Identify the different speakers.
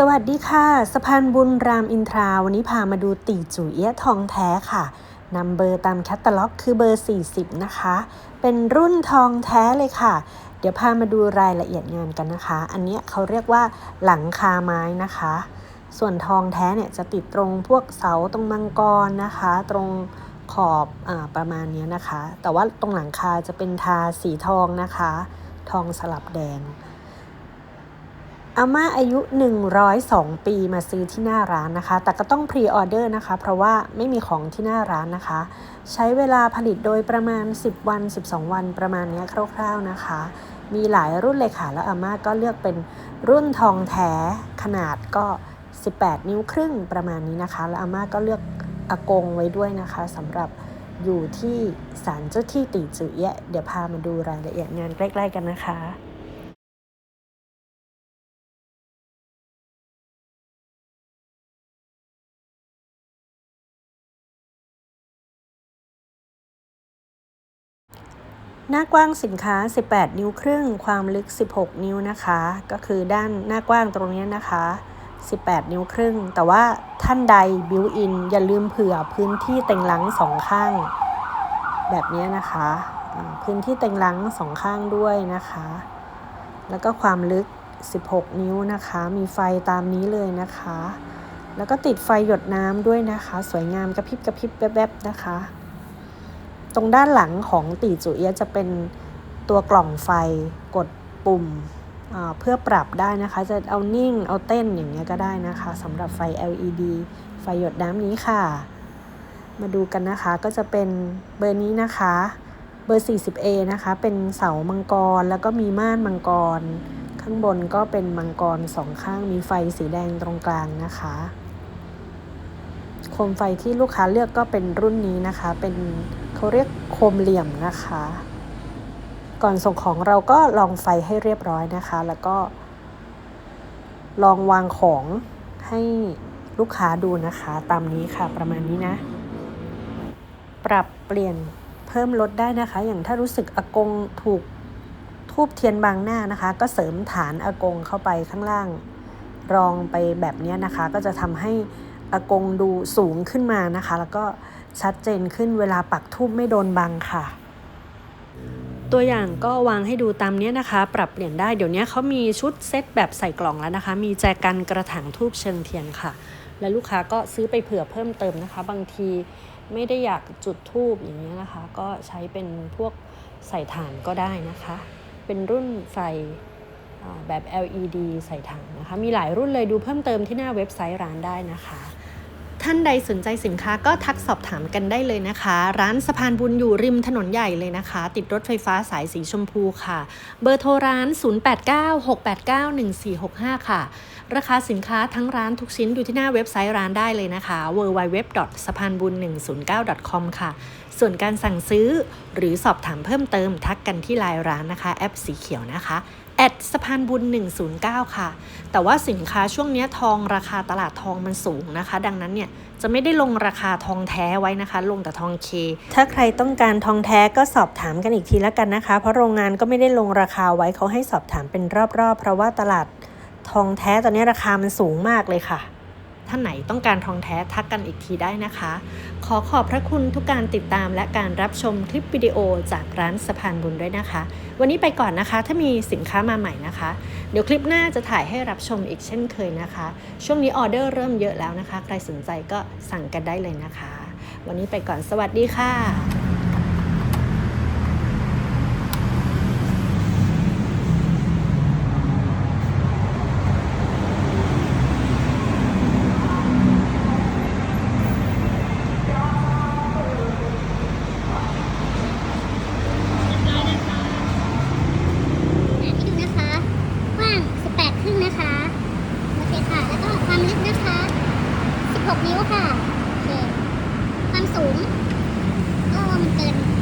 Speaker 1: สวัสดีค่ะสะพานบุญรามอินทราวันนี้พามาดูตีจุเอี้ยทองแท้ค่ะนำเบอร์ตามแคตตาล็อกคือเบอร์ 40 นะคะ เป็นรุ่นทองแท้เลยค่ะ เดี๋ยวพามาดูรายละเอียดงานกันนะคะ อันนี้เขาเรียกว่าหลังคาไม้นะคะ ส่วนทองแท้เนี่ยจะติดตรงพวกเสาตรงมังกรนะคะ ตรงขอบอประมาณนี้นะคะ แต่ว่าตรงหลังคาจะเป็นทาสีทองนะคะ ทองสลับแดง อาม่าอายุ 102 ปีมาซื้อที่หน้าร้านนะคะ แต่ก็ต้องพรีออเดอร์นะคะ เพราะว่าไม่มีของที่หน้าร้านนะคะ ใช้เวลาผลิตโดยประมาณ 10 วัน 12 วันประมาณนี้คร่าวๆนะคะ มีหลายรุ่นเลยค่ะ แล้วอาม่าก็เลือกเป็นรุ่นทองแท้ขนาดก็ 18 นิ้วครึ่งประมาณนี้นะคะ แล้วอาม่าก็เลือกอากงไว้ด้วยนะคะสำหรับอยู่ที่ศาลเจ้าที่ตีจือเยะเดี๋ยวพามาดูรายละเอียดงานใกล้ ๆ กันนะคะ หน้ากว้างสินค้า 18 นิ้วครึ่ง ความลึก 16 นิ้วนะคะ ก็คือด้านหน้ากว้างตรงนี้นะคะ 18 นิ้วครึ่ง แต่ว่าท่านใดบิวอินอย่าลืมเผื่อพื้นที่เต็งหลังสองข้าง แบบนี้นะคะ พื้นที่เต็งหลังสองข้างด้วยนะคะ แล้วก็ความลึก 16 นิ้วนะคะ มีไฟตามนี้เลยนะคะ แล้วก็ติดไฟหยดน้ำด้วยนะคะ สวยงามกระพริบกระพริบแวบๆนะคะ ตรงด้านหลังของตีจุเอียจะเป็นตัวกล่องไฟกดปุ่มเพื่อปรับได้นะคะ จะเอานิ่งเอาเต้นอย่างเงี้ยก็ได้นะคะสำหรับไฟ LED ไฟหยดน้ำนี้ค่ะ มาดูกันนะคะก็จะเป็นเบอร์นี้นะคะ เบอร์ 40A นะคะ เป็นเสามังกรแล้วก็มีม่านมังกร ข้างบนก็เป็นมังกรสองข้างมีไฟสีแดงตรงกลางนะคะโคมไฟที่ลูกค้าเลือกก็เป็นรุ่นนี้นะคะ เป็น เขาเรียกโคมเหลี่ยมนะคะ ก่อนส่งของเราก็ลองไฟให้เรียบร้อยนะคะ แล้วก็ ลองวางของให้ลูกค้าดูนะคะ ตามนี้ค่ะประมาณนี้นะ ปรับเปลี่ยนเพิ่มลดได้นะคะ อย่างถ้ารู้สึกอากงถูกทูบเทียนบางหน้านะคะ ก็เสริมฐานอากงเข้าไปข้างล่าง รองไปแบบนี้นะคะ ก็จะทำให้อากงดูสูงขึ้นมานะคะ แล้วก็ ชัดเจนขึ้นเวลาปักทูบไม่โดนบังค่ะ ตัวอย่างก็วางให้ดูตามนี้นะคะ ปรับเปลี่ยนได้เดี๋ยวนี้เขามีชุดเซตแบบใส่กล่องแล้วนะคะ มีแจกันกระถางทูบเชิงเทียนค่ะ และลูกค้าก็ซื้อไปเผื่อเพิ่มเติมนะคะ บางทีไม่ได้อยากจุดทูบอย่างนี้นะคะ ก็ใช้เป็นพวกใส่ถ่านก็ได้นะคะ เป็นรุ่นไฟแบบ LED ใส่ถังนะคะ มีหลายรุ่นเลยดูเพิ่มเติมที่หน้าเว็บไซต์ร้านได้นะคะ ท่านใดสนใจสินค้าก็ทักสอบถามกันได้เลยนะคะ ร้านสะพานบุญอยู่ริมถนนใหญ่เลยนะคะ ติดรถไฟฟ้าสายสีชมพูค่ะ เบอร์โทรร้าน 0896891465 ค่ะ ราคาสินค้าทั้งร้านทุกชิ้นดูที่หน้าเว็บไซต์ร้านได้เลยนะคะ www. สะพานบุญ109 com ค่ะ ส่วนการสั่งซื้อหรือสอบถามเพิ่มเติมทักกันที่ไลน์ร้านนะคะ แอปสีเขียวนะคะแอดสะพานบุญ 109 ค่ะ แต่ว่าสินค้าช่วงนี้ทองราคาตลาดทองมันสูงนะคะ ดังนั้นเนี่ยจะไม่ได้ลงราคาทองแท้ไว้นะคะ ลงแต่ทองเค ถ้าใครต้องการทองแท้ก็สอบถามกันอีกทีแล้วกันนะคะ เพราะโรงงานก็ไม่ได้ลงราคาไว้เขาให้สอบถามเป็นรอบๆ เพราะว่าตลาด ทองแท้ตอนนี้ราคามันสูงมากเลยค่ะ ท่านไหนต้องการทองแท้ทักกันอีกทีได้นะคะ ขอขอบพระคุณทุกการติดตามและการรับชมคลิปวิดีโอจากร้านสะพานบุญด้วยนะคะ วันนี้ไปก่อนนะคะ ถ้ามีสินค้ามาใหม่นะคะ เดี๋ยวคลิปหน้าจะถ่ายให้รับชมอีกเช่นเคยนะคะ ช่วงนี้ออเดอร์เริ่มเยอะแล้วนะคะ ใครสนใจก็สั่งกันได้เลยนะคะ วันนี้ไปก่อนสวัสดีค่ะ
Speaker 2: ความสูง ก็มันเกิน